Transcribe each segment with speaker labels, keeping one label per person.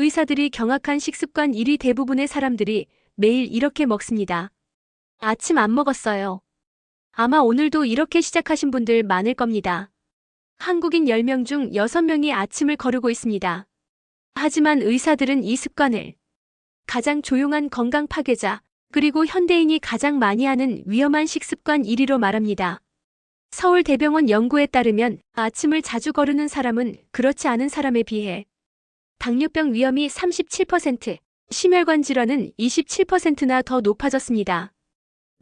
Speaker 1: 의사들이 경악한 식습관 1위 대부분의 사람들이 매일 이렇게 먹습니다. 아침 안 먹었어요. 아마 오늘도 이렇게 시작하신 분들 많을 겁니다. 한국인 10명 중 6명이 아침을 거르고 있습니다. 하지만 의사들은 이 습관을 가장 조용한 건강 파괴자, 그리고 현대인이 가장 많이 하는 위험한 식습관 1위로 말합니다. 서울대병원 연구에 따르면 아침을 자주 거르는 사람은 그렇지 않은 사람에 비해 당뇨병 위험이 37%, 심혈관 질환은 27%나 더 높아졌습니다.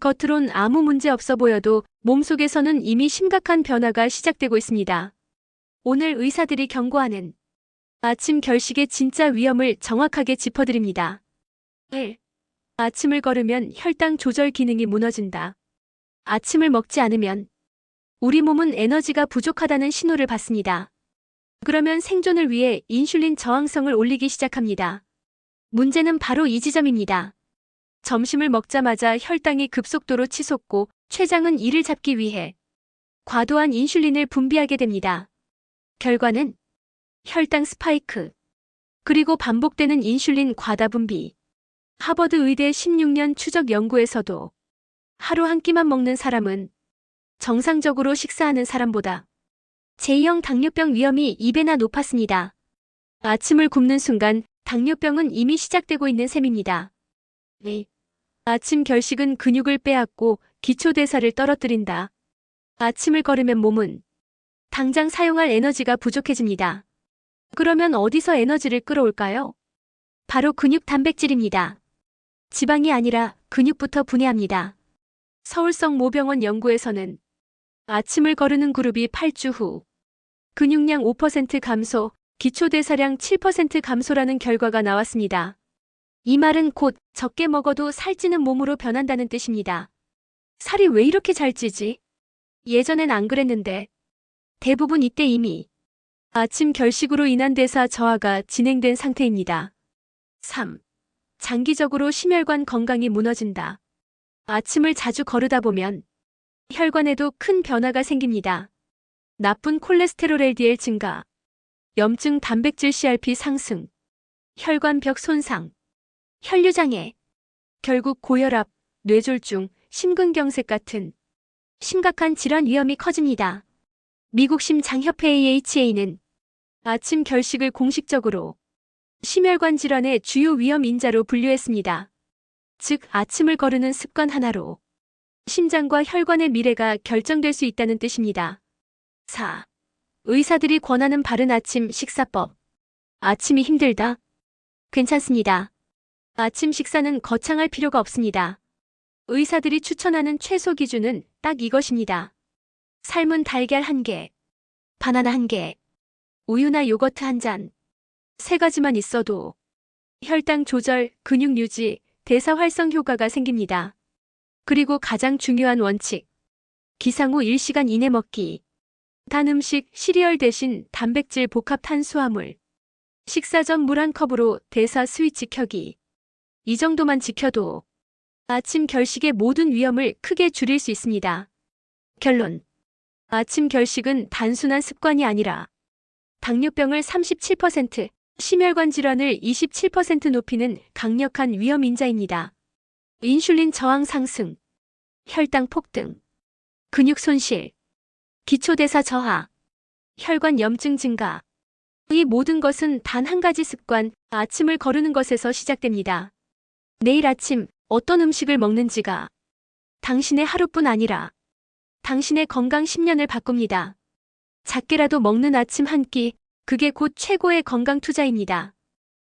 Speaker 1: 겉으론 아무 문제 없어 보여도 몸속에서는 이미 심각한 변화가 시작되고 있습니다. 오늘 의사들이 경고하는 아침 결식의 진짜 위험을 정확하게 짚어드립니다. 1. 아침을 걸으면 혈당 조절 기능이 무너진다. 아침을 먹지 않으면 우리 몸은 에너지가 부족하다는 신호를 받습니다. 그러면 생존을 위해 인슐린 저항성을 올리기 시작합니다. 문제는 바로 이 지점입니다. 점심을 먹자마자 혈당이 급속도로 치솟고 췌장은 이를 잡기 위해 과도한 인슐린을 분비하게 됩니다. 결과는 혈당 스파이크, 그리고 반복되는 인슐린 과다 분비. 하버드 의대 16년 추적 연구에서도 하루 한 끼만 먹는 사람은 정상적으로 식사하는 사람보다 제2형 당뇨병 위험이 2배나 높았습니다. 아침을 굶는 순간 당뇨병은 이미 시작되고 있는 셈입니다. 네. 아침 결식은 근육을 빼앗고 기초대사를 떨어뜨린다. 아침을 걸으면 몸은 당장 사용할 에너지가 부족해집니다. 그러면 어디서 에너지를 끌어올까요? 바로 근육 단백질입니다. 지방이 아니라 근육부터 분해합니다. 서울성 모병원 연구에서는 아침을 거르는 그룹이 8주 후 근육량 5% 감소, 기초대사량 7% 감소라는 결과가 나왔습니다. 이 말은 곧 적게 먹어도 살찌는 몸으로 변한다는 뜻입니다. 살이 왜 이렇게 잘 찌지? 예전엔 안 그랬는데 대부분 이때 이미 아침 결식으로 인한 대사 저하가 진행된 상태입니다. 3. 장기적으로 심혈관 건강이 무너진다. 아침을 자주 거르다 보면 혈관에도 큰 변화가 생깁니다. 나쁜 콜레스테롤 LDL 증가, 염증 단백질 CRP 상승, 혈관벽 손상, 혈류장애, 결국 고혈압, 뇌졸중, 심근경색 같은 심각한 질환 위험이 커집니다. 미국 심장협회 AHA는 아침 결식을 공식적으로 심혈관 질환의 주요 위험 인자로 분류했습니다. 즉, 아침을 거르는 습관 하나로 심장과 혈관의 미래가 결정될 수 있다는 뜻입니다. 4. 의사들이 권하는 바른 아침 식사법. 아침이 힘들다? 괜찮습니다. 아침 식사는 거창할 필요가 없습니다. 의사들이 추천하는 최소 기준은 딱 이것입니다. 삶은 달걀 한 개, 바나나 한 개, 우유나 요거트 한 잔. 세 가지만 있어도 혈당 조절, 근육 유지, 대사 활성 효과가 생깁니다. 그리고 가장 중요한 원칙. 기상 후 1시간 이내 먹기. 단 음식, 시리얼 대신 단백질 복합 탄수화물. 식사 전 물 한 컵으로 대사 스위치 켜기. 이 정도만 지켜도 아침 결식의 모든 위험을 크게 줄일 수 있습니다. 결론. 아침 결식은 단순한 습관이 아니라 당뇨병을 37%, 심혈관 질환을 27% 높이는 강력한 위험 인자입니다. 인슐린 저항 상승, 혈당 폭등, 근육 손실, 기초대사 저하, 혈관 염증 증가. 이 모든 것은 단 한 가지 습관, 아침을 거르는 것에서 시작됩니다. 내일 아침 어떤 음식을 먹는지가 당신의 하루뿐 아니라 당신의 건강 10년을 바꿉니다. 작게라도 먹는 아침 한 끼, 그게 곧 최고의 건강 투자입니다.